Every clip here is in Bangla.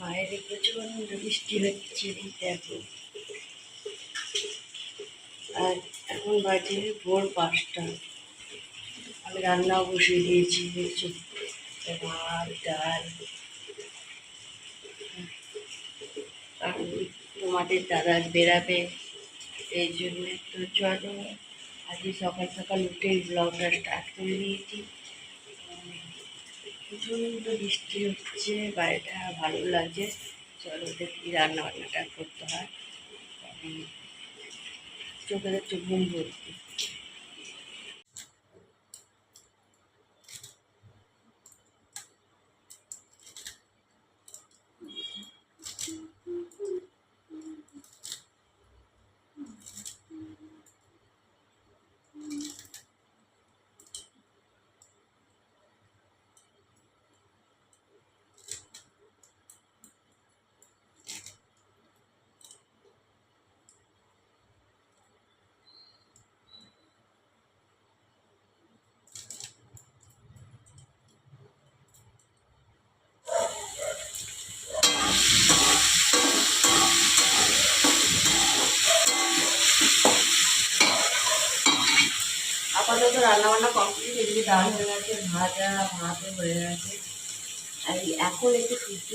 বাইরে প্রচণ্ড বৃষ্টি হচ্ছে, দেখো। আর এখন বাজে ভোর পাঁচটা। আমি রান্নাও বসিয়ে দিয়েছি, দেখছ? ভাত ডাল। তোমাদের দাদা বেরাবে, এই জন্য তো চলো। আজকে সকাল সকাল উঠে ব্লগটা স্টার্ট করে দিয়েছি। প্রচণ্ড বৃষ্টি হচ্ছে, বাড়িটা ভালো লাগছে। চলো দেখি রান্না বান্নাটা করতে হয়। চোখে চোখ ভর্তি। আপাতত রান্না বান্না কমপ্লিট, এদিকে ডাল হয়ে গেছে, ভাজা ভাতও হয়ে গেছে। আর এখন একটু সূর্য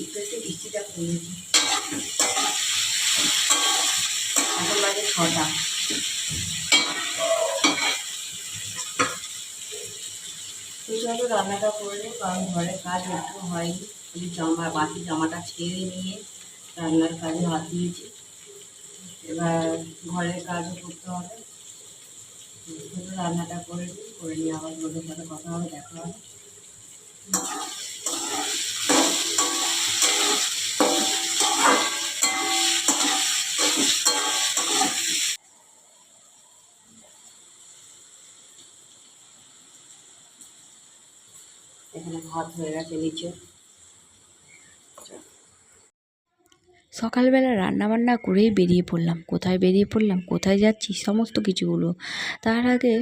উঠেছে বৃষ্টিটা কমেছে এখন বাজে ছটা। তো রান্নাটা করে নিই, কারণ ঘরের কাজ একটু হয়নি। খালি জামা, বাকি জামাটা ছেড়ে নিয়ে রান্নার কাজে হাত দিয়েছি। এবার ঘরের কাজও করতে হবে। শুধু রান্নাটা করে করে নিয়ে আবার তোমাদের সাথে কথা হবে, দেখা হবে। এখানে ভাত হয়ে গেছে নিচে সকালবেলা রান্নাবান্না করেই বেরিয়ে পড়লাম। কোথায় বেরিয়ে পড়লাম? কোথায় যাচ্ছি? সমস্ত কিছুগুলো। তার আগে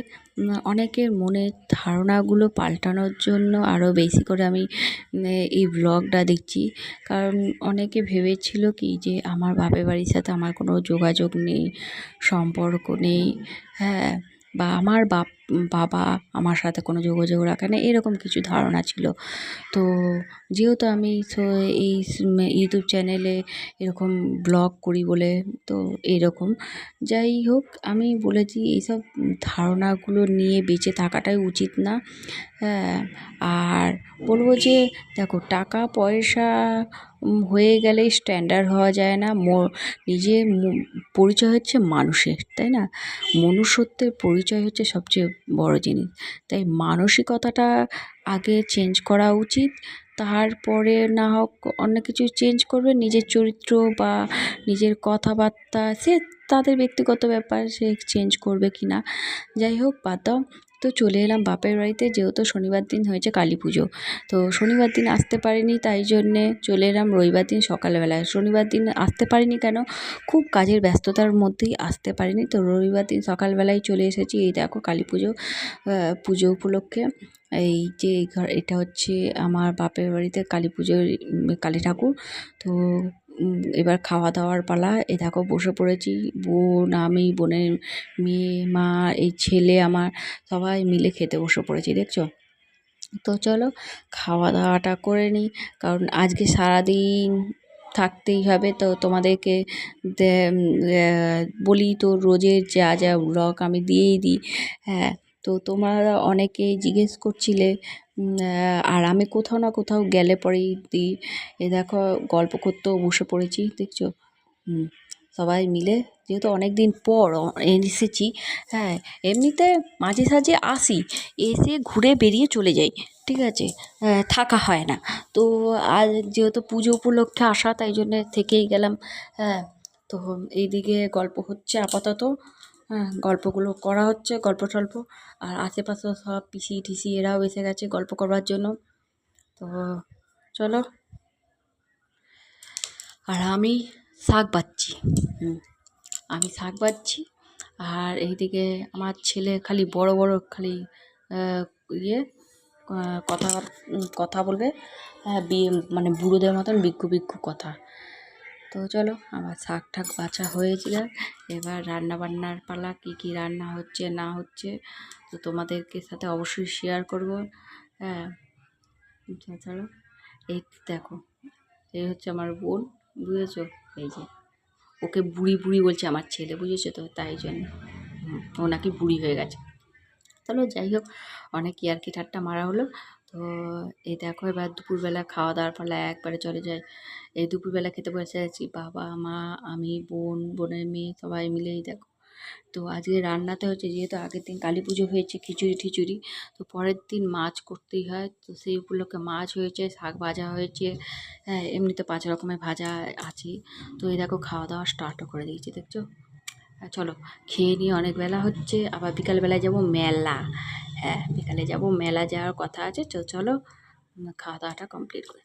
অনেকের মনের ধারণাগুলো পাল্টানোর জন্য আরও বেশি করে আমি এই ব্লগটা দেখছি। কারণ অনেকে ভেবেছিল কি যে আমার বাপের বাড়ির সাথে আমার কোনো যোগাযোগ নেই, সম্পর্ক নেই হ্যাঁ বা আমার বাপ বাবা আমার সাথে কোনো যোগাযোগ রাখে না, এরকম কিছু ধারণা ছিল। তো যেহেতু আমি এই ইউটিউব চ্যানেলে এরকম ব্লগ করি বলে তো এরকম। যাই হোক, আমি বলেছি এইসব ধারণাগুলো নিয়ে বেঁচে থাকাটাই উচিত না। হ্যাঁ আর বলব যে দেখো, টাকা পয়সা হয়ে গেলেই স্ট্যান্ডার্ড হওয়া যায় না। ম- নিজের পরিচয় হচ্ছে মানুষের, তাই না? মনুষ্যত্বের পরিচয় হচ্ছে সবচেয়ে বড় জিনিস। তাই মানসিকতাটা আগে চেঞ্জ করা উচিত। তারপরে না হোক অন্য কিছু চেঞ্জ করবে, নিজের চরিত্র বা নিজের কথাবার্তা, সে তাদের ব্যক্তিগত ব্যাপার সে চেঞ্জ করবে কি না যাই হোক, বাদ দাও। তো চলে এলাম বাপের বাড়িতে, যেহেতু শনিবার দিন হয়েছে কালী পুজো। তো শনিবার দিন আসতে পারিনি, তাই জন্যে চলে এলাম রবিবার দিন সকালবেলায় শনিবার দিন আসতে পারিনি কেন? খুব কাজের ব্যস্ততার মধ্যেই আসতে পারিনি। তো রবিবার দিন সকালবেলায় চলে এসেছি, এই দেখো কালী পুজো পুজো উপলক্ষে। এই যে এই ঘর, এটা হচ্ছে আমার বাপের বাড়িতে কালী পুজোর কালী ঠাকুর। তো এবার খাওয়া দাওয়ার পালা। এ দেখো বসে পড়েছি। বোন, আমি, বোনের মেয়ে, মা, এই ছেলে, আমার সবাই মিলে খেতে বসে পড়েছি, দেখছ? তো চলো খাওয়া দাওয়াটা করে নিই, কারণ আজকে সারাদিন থাকতেই হবে। তো তোমাদেরকে বলি তো রোজের যা যা ব্লগ আমি দিয়েই দিই। হ্যাঁ তো তোমরা অনেকেই জিজ্ঞেস করছিলে আর আমি কোথাও না কোথাও গেলে পরেই দিই এ দেখো গল্প করতেও বসে পড়েছি, দেখছ? সবাই মিলে, যেহেতু অনেক দিন পর এসেছি হ্যাঁ এমনিতে মাঝে সাঝে আসি, এসে ঘুরে বেরিয়ে চলে যাই, ঠিক আছে? থাকা হয় না। তো আজ যেহেতু পুজো উপলক্ষে আসা, তাই জন্যে থেকেই গেলাম হ্যাঁ তো এইদিকে গল্প হচ্ছে আপাতত। হ্যাঁ গল্পগুলো করা হচ্ছে, গল্প টল্প। আর আশেপাশে সব পিসি, টিসি এরাও এসে গেছে গল্প করবার জন্য। তো চলো। আর আমি শাক বাচ্ছি। হুম, আমি শাক বাচ্ছি। আর এইদিকে আমার ছেলে খালি বড় বড় খালি ইয়ে কথা কথা বলবে। হ্যাঁ বিয়ে মানে বুড়োদের মতন বিজ্ঞ বিজ্ঞ কথা। তো চলো আমার শাক ঠাক বাছা হয়েছিল এবার রান্না বান্নার পালা, কী কী রান্না হচ্ছে, না হচ্ছে, তো তোমাদেরকে সাথে অবশ্যই শেয়ার করব। হ্যাঁ তো চলো। এই দেখো, এই হচ্ছে আমার বোন, বুঝেছ? এই যে, ওকে বুড়ি বুড়ি বলছে আমার ছেলে, বুঝেছ তো? তাই জন্য, ও নাকি বুড়ি হয়ে গেছে। চলো, যাই হোক। অনেক ইয়ার্কি ঠাট্টা মারা হলো। তো এই দেখো, এবার দুপুরবেলা খাওয়া দাওয়ার ফলে একবারে চলে যায়। এই দুপুরবেলা খেতে বসে আছি বাবা, মা, আমি, বোন, বোনের মেয়ে, সবাই মিলেই দেখো। তো আজকে রান্নাতে হচ্ছে যেহেতু আগের দিন কালী পুজো হয়েছে, খিচুড়ি ঠিচুড়ি তো পরের দিন মাছ করতেই হয়। তো সেই উপলক্ষে মাছ হয়েছে, শাক ভাজা হয়েছে হ্যাঁ এমনিতে পাঁচ রকমের ভাজা আছে। তো এই দেখো, খাওয়া দাওয়া স্টার্টও করে দিয়েছি, দেখছ? চলো। খেয়ে নিয়ে অনেক বেলা হচ্ছে, আবার বিকালবেলায় যাব মেলা। হ্যাঁ বিকালে যাব, মেলা যাওয়ার কথা আছে, তো চলো খাওয়া দাওয়াটা কমপ্লিট করে